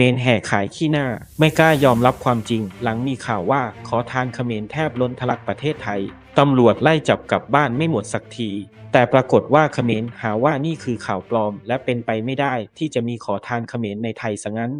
มรแห่ขายขี้หน้า ไม่กล้ายอมรับความจริง หลังมีข่าวว่าขอทานเขมรแทบล้นทะลักประเทศไทย ตำรวจไล่จับกลับบ้านไม่หมดสักที แต่ปรากฏว่าเขมรหาว่านี่คือข่าวปลอม และเป็นไปไม่ได้ที่จะมีขอทานเขมรในไทยซะงั้น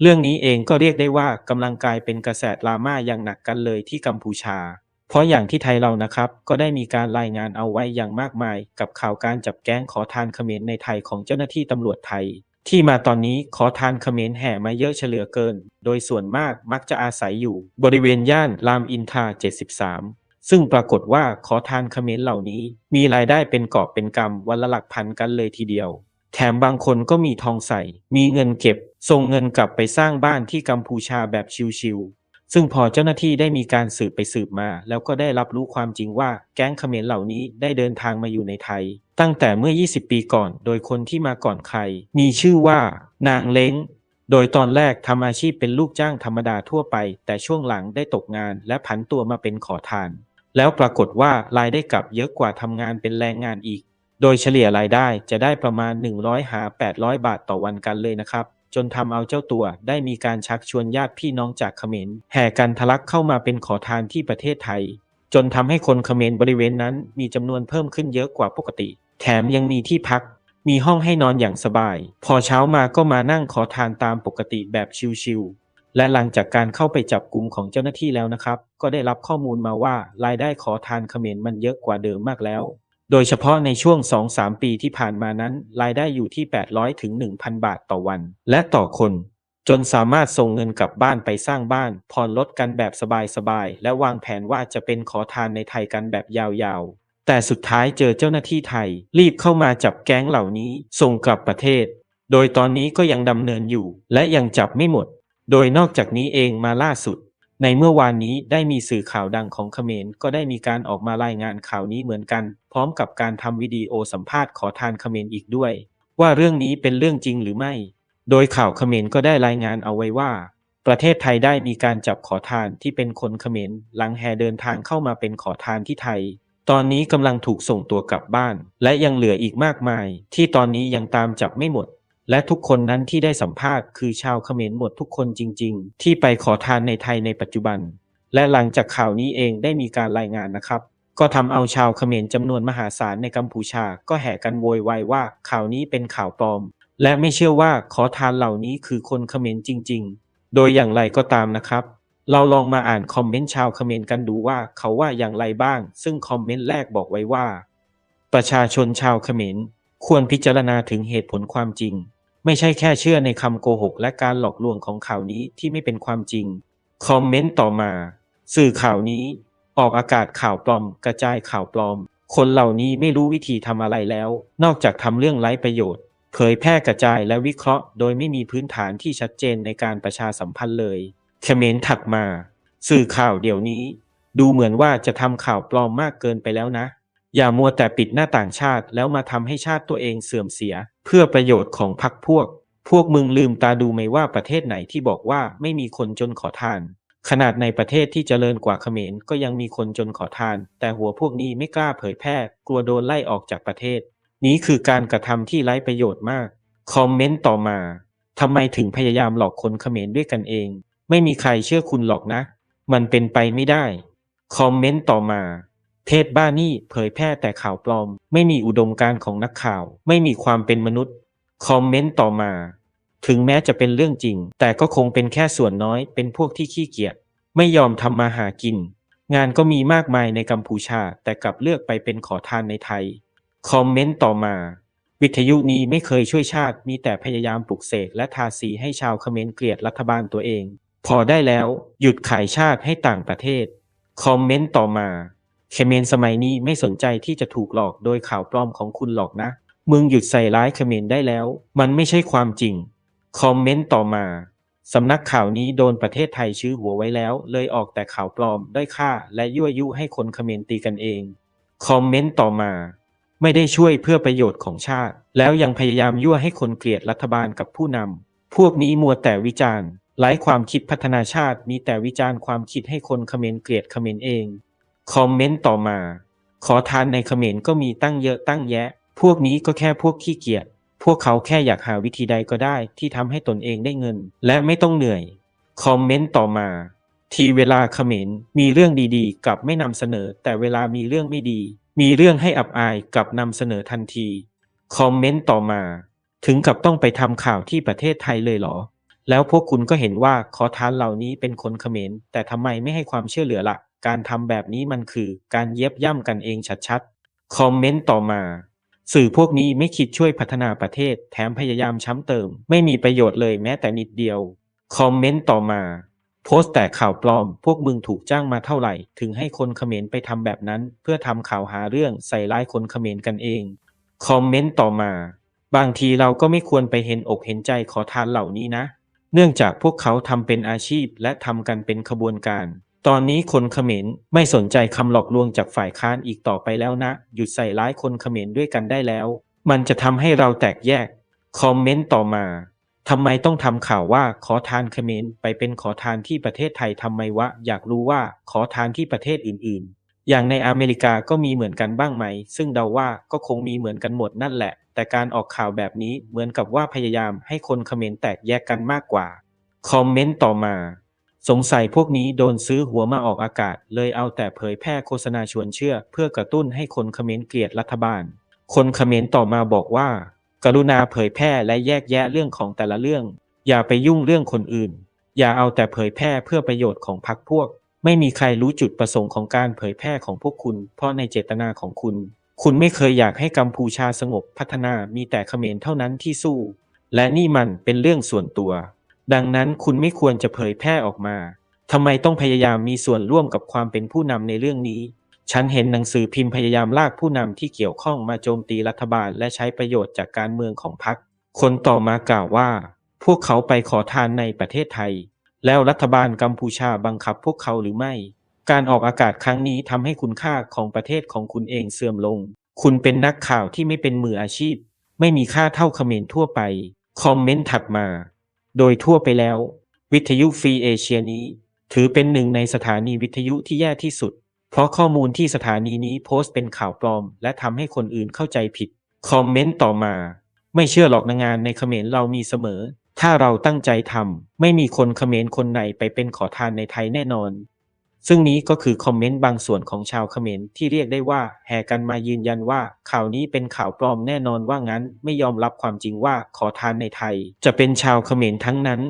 เรื่องนี้เองก็เรียกได้ว่ากำลังกลายเป็นกระแสดราม่าอย่างหนักกันเลยที่กัมพูชา เพราะอย่างที่ไทยเรานะครับ ก็ได้มีการรายงานเอาไว้อย่างมากมาย กับข่าวการจับแก๊งขอทานเขมรในไทยของเจ้าหน้าที่ตำรวจไทย ที่มาตอนนี้ขอทานเขมรแห่มาเยอะเฉลือเกิน โดยส่วนมากมักจะอาศัยอยู่ บริเวณย่านรามอินทรา73 ซึ่งปรากฏว่าขอทานเขมรเหล่านี้ มีรายได้เป็นกอบเป็นกำวันละหลักพันกันเลยทีเดียว แถมบางคนก็มีทองใส่ มีเงินเก็บ ส่งเงินกลับไปสร้างบ้านที่กัมพูชาแบบชิวๆ ซึ่งพอเจ้าหน้าที่ได้มีการสืบไปสืบมา แล้วก็ได้รับรู้ความจริงว่าแก๊งเขมรเหล่านี้ได้เดินทางมาอยู่ในไทย ตั้งแต่เมื่อ 20 ปีก่อน โดยคนที่มาก่อนใคร มีชื่อว่านางเล้ง โดยตอนแรกทำอาชีพเป็นลูกจ้างธรรมดาทั่วไป แต่ช่วงหลังได้ตกงาน และผันตัวมาเป็นขอทาน แล้วปรากฏว่ารายได้กลับเยอะกว่าทำงานเป็นแรงงานอีก โดยเฉลี่ยรายได้จะได้ประมาณ 100หา800 บาทต่อวันกันเลยนะครับ จนทำเอาเจ้าตัวได้มีการชักชวนญาติพี่น้องจากเขมรแห่กันทะลักเข้ามาเป็นขอทานที่ประเทศไทย จนทำให้คนเขมรบริเวณนั้นมีจำนวนเพิ่มขึ้นเยอะกว่าปกติ แถมยังมีที่พัก มีห้องให้นอนอย่างสบาย พอเช้ามาก็มานั่งขอทานตามปกติแบบชิวๆและหลังจากการเข้าไปจับกลุ่มของเจ้าหน้าที่แล้วนะครับ ก็ได้รับข้อมูลมาว่ารายได้ขอทานเขมรมันเยอะกว่าเดิมมากแล้ว โดยเฉพาะในช่วง 2-3 ปีที่ผ่านมานั้น รายได้อยู่ที่ 800 ถึง 1,000 บาทต่อวัน และต่อคน จนสามารถส่งเงินกลับบ้านไปสร้างบ้าน ผ่อนรถกันแบบสบายๆ และวางแผนว่าจะเป็นขอทานในไทยกันแบบยาวๆ แต่สุดท้ายเจอเจ้าหน้าที่ไทย รีบเข้ามาจับแก๊งเหล่านี้ส่งกลับประเทศ โดยตอนนี้ก็ยังดำเนินอยู่ และยังจับไม่หมด โดยนอกจากนี้เองมาล่าสุด ในเมื่อวานนี้ได้มีสื่อข่าวดังของเขมรก็ได้มีการออกมารายงานข่าวนี้เหมือนกัน พร้อมกับการทำวิดีโอสัมภาษณ์ขอทานเขมรอีกด้วย ว่าเรื่องนี้เป็นเรื่องจริงหรือไม่ โดยข่าวเขมรก็ได้รายงานเอาไว้ว่า ประเทศไทยได้มีการจับขอทานที่เป็นคนเขมรหลังแห่เดินทางเข้ามาเป็นขอทานที่ไทย ตอนนี้กำลังถูกส่งตัวกลับบ้าน และยังเหลืออีกมากมาย ที่ตอนนี้ยังตามจับไม่หมด และทุกคนนั้นที่ได้สัมภาษณ์คือชาวเขมรหมดทุกคนจริง ๆ ที่ไปขอทานในไทยในปัจจุบัน และหลังจากข่าวนี้เองได้มีการรายงานนะครับ ก็ทำเอาชาวเขมรจำนวนมหาศาลในกัมพูชา ก็แห่กันโวยวายว่าข่าวนี้เป็นข่าวปลอม และไม่เชื่อว่าขอทานเหล่านี้คือคนเขมรจริง ๆ โดยอย่างไรก็ตามนะครับ เราลองมาอ่านคอมเมนต์ชาวเขมรกันดูว่าเขาว่าอย่างไรบ้าง ซึ่งคอมเมนต์แรกบอกไว้ว่า ประชาชนชาวเขมรควรพิจารณาถึงเหตุผลความจริง ไม่ใช่แค่เชื่อในคำโกหกและการหลอกลวงของข่าวนี้ที่ไม่เป็นความจริง คอมเมนต์ต่อมา สื่อข่าวนี้ ออกอากาศข่าวปลอม กระจายข่าวปลอม คนเหล่านี้ไม่รู้วิธีทำอะไรแล้ว นอกจากทำเรื่องไร้ประโยชน์ เผยแพร่กระจายและวิเคราะห์ โดยไม่มีพื้นฐานที่ชัดเจนในการประชาสัมพันธ์เลยเขมรถักมา สื่อข่าวเดี๋ยวนี้ ดูเหมือนว่าจะทำข่าวปลอมมากเกินไปแล้วนะ อย่ามัวแต่ปิดหน้าต่างชาติแล้วมาทำให้ชาติตัวเองเสื่อมเสีย เพื่อประโยชน์ของพรรคพวก พวกมึงลืมตาดูไหมว่าประเทศไหนที่บอกว่าไม่มีคนจนขอทาน ขนาดในประเทศที่เจริญกว่าเขมรก็ยังมีคนจนขอทาน แต่หัวพวกนี้ไม่กล้าเผยแพร่ กลัวโดนไล่ออกจากประเทศ นี้คือการกระทำที่ไร้ประโยชน์มาก คอมเมนต์ต่อมาทำไมถึงพยายามหลอกคนเขมรด้วยกันเอง ไม่มีใครเชื่อคุณหรอกนะ มันเป็นไปไม่ได้ คอมเมนต์ต่อมา เพศบ้านี่เผยแพร่แต่ข่าวปลอม ไม่มีอุดมการณ์ของนักข่าว ไม่มีความเป็นมนุษย์ คอมเมนต์ต่อมา ถึงแม้จะเป็นเรื่องจริง แต่ก็คงเป็นแค่ส่วนน้อย เป็นพวกที่ขี้เกียจ ไม่ยอมทำมาหากิน งานก็มีมากมายในกัมพูชา แต่กลับเลือกไปเป็นขอทานในไทย คอมเมนต์ต่อมา วิทยุนี้ไม่เคยช่วยชาติ มีแต่พยายามปลุกเสกและทาสีให้ชาวเขมรเกลียดรัฐบาลตัวเอง พอได้แล้ว หยุดขายชาติให้ต่างประเทศ คอมเมนต์ต่อมา เขมรสมัยนี้ไม่สนใจที่จะถูกหลอกโดยข่าวปลอมของคุณหรอกนะ มึงหยุดใส่ร้ายเขมรได้แล้ว มันไม่ใช่ความจริง คอมเมนต์ต่อมา สำนักข่าวนี้โดนประเทศไทยชื้อหัวไว้แล้ว เลยออกแต่ข่าวปลอมด้อยค่า และยั่วยุให้คนเขมรตีกันเอง คอมเมนต์ต่อมา ไม่ได้ช่วยเพื่อประโยชน์ของชาติ แล้วยังพยายามยั่วให้คนเกลียดรัฐบาลกับผู้นำพวกนี้มัวแต่วิจารณ์ไร้ความคิดพัฒนาชาติมีแต่วิจารณ์ความคิดให้คนเขมรเกลียดเขมรเอง คอมเมนต์ต่อมา ขอทานในเขมรก็มีตั้งเยอะตั้งแยะ พวกนี้ก็แค่พวกขี้เกียจ พวกเขาแค่อยากหาวิธีใดก็ได้ที่ทำให้ตนเองได้เงิน และไม่ต้องเหนื่อย คอมเมนต์ต่อมา ทีเวลาเขมรมีเรื่องดีๆ กับไม่นำเสนอ แต่เวลามีเรื่องไม่ดี มีเรื่องให้อับอายกับนำเสนอทันที คอมเมนต์ต่อมา ถึงกับต้องไปทำข่าวที่ประเทศไทยเลยเหรอแล้วพวกคุณก็เห็นว่าขอทานเหล่านี้เป็นคนเขมรแต่ทำไมไม่ให้ความเชื่อเหลือละ่ะ การทำแบบนี้มันคือการเย็บย่ำกันเองชัดๆ คอมเมนต์ต่อมา สื่อพวกนี้ไม่คิดช่วยพัฒนาประเทศ แถมพยายามช้ำเติม ไม่มีประโยชน์เลยแม้แต่นิดเดียว คอมเมนต์ต่อมา โพสต์แต่ข่าวปลอม พวกมึงถูกจ้างมาเท่าไหร่ ถึงให้คนเขมรไปทำแบบนั้น เพื่อทำข่าวหาเรื่องใส่ร้ายคนเขมรกันเอง คอมเมนต์ต่อมา บางทีเราก็ไม่ควรไปเห็นอกเห็นใจขอทานเหล่านี้นะ เนื่องจากพวกเขาทำเป็นอาชีพและทำกันเป็นขบวนการ ตอนนี้คนเขมรไม่สนใจคำหลอกลวงจากฝ่ายค้านอีกต่อไปแล้วนะ หยุดใส่ร้ายคนเขมรด้วยกันได้แล้ว มันจะทำให้เราแตกแยก คอมเมนต์ต่อมาทำไมต้องทำข่าวว่าขอทานเขมรไปเป็นขอทานที่ประเทศไทยทำไมวะ อยากรู้ว่าขอทานที่ประเทศอื่น ๆ อย่างในอเมริกาก็มีเหมือนกันบ้างไหม ซึ่งเดาว่าก็คงมีเหมือนกันหมดนั่นแหละ แต่การออกข่าวแบบนี้เหมือนกับว่าพยายามให้คนเขมรแตกแยกกันมากกว่า คอมเมนต์ต่อมา สงสัยพวกนี้โดนซื้อหัวมาออกอากาศ เลยเอาแต่เผยแพร่โฆษณาชวนเชื่อ เพื่อกระตุ้นให้คนเขมรเกลียดรัฐบาล คนเขมรต่อมาบอกว่า กรุณาเผยแพร่และแยกแยะเรื่องของแต่ละเรื่อง อย่าไปยุ่งเรื่องคนอื่น อย่าเอาแต่เผยแพร่เพื่อประโยชน์ของพรรคพวก ไม่มีใครรู้จุดประสงค์ของการเผยแพร่ของพวกคุณ เพราะในเจตนาของคุณ คุณไม่เคยอยากให้กัมพูชาสงบพัฒนามีแต่เขมรเท่านั้นที่สู้ และนี่มันเป็นเรื่องส่วนตัว ดังนั้นคุณไม่ควรจะเผยแพร่ออกมา ทำไมต้องพยายามมีส่วนร่วมกับความเป็นผู้นำในเรื่องนี้ ฉันเห็นหนังสือพิมพ์พยายามลากผู้นำที่เกี่ยวข้องมาโจมตีรัฐบาลและใช้ประโยชน์จากการเมืองของพรรค คนต่อมากล่าวว่า พวกเขาไปขอทานในประเทศไทย แล้วรัฐบาลกัมพูชาบังคับพวกเขาหรือไม่ การออกอากาศครั้งนี้ทำให้คุณค่าของประเทศของคุณเองเสื่อมลง คุณเป็นนักข่าวที่ไม่เป็นมืออาชีพ ไม่มีค่าเท่าเขมรทั่วไป คอมเมนต์ถัดมา โดยทั่วไปแล้ว วิทยุฟรีเอเชียนี้ ถือเป็นหนึ่งในสถานีวิทยุที่แย่ที่สุด เพราะข้อมูลที่สถานีนี้โพสต์เป็นข่าวปลอม และทำให้คนอื่นเข้าใจผิด คอมเมนต์ต่อมา ไม่เชื่อหรอกนางงานในเขมรเรามีเสมอ ถ้าเราตั้งใจทำไม่มีคนเขมรคนไหนไปเป็นขอทานในไทยแน่นอน ซึ่งนี้ก็คือคอมเมนต์บางส่วนของชาวเขมรที่เรียกได้ว่าแห่กันมายืนยันว่าข่าวนี้เป็นข่าวปลอมแน่นอนว่างั้นไม่ยอมรับความจริงว่าขอทานในไทย จะเป็นชาวเขมรทั้งนั้น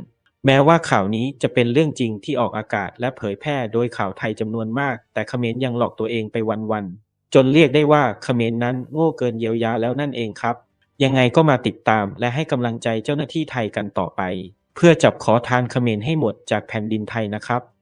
แม้ว่าข่าวนี้จะเป็นเรื่องจริงที่ออกอากาศและเผยแพร่โดยข่าวไทยจำนวนมาก แต่เขมรยังหลอกตัวเองไปวันๆจนเรียกได้ว่าเขมรนั้นโง่เกินเยียวยาแล้วนั่นเองครับ ยังไงก็มาติดตามและให้กำลังใจเจ้าหน้าที่ไทยกันต่อไป เพื่อจับขอทานเขมรให้หมดจากแผ่นดินไทยนะครับ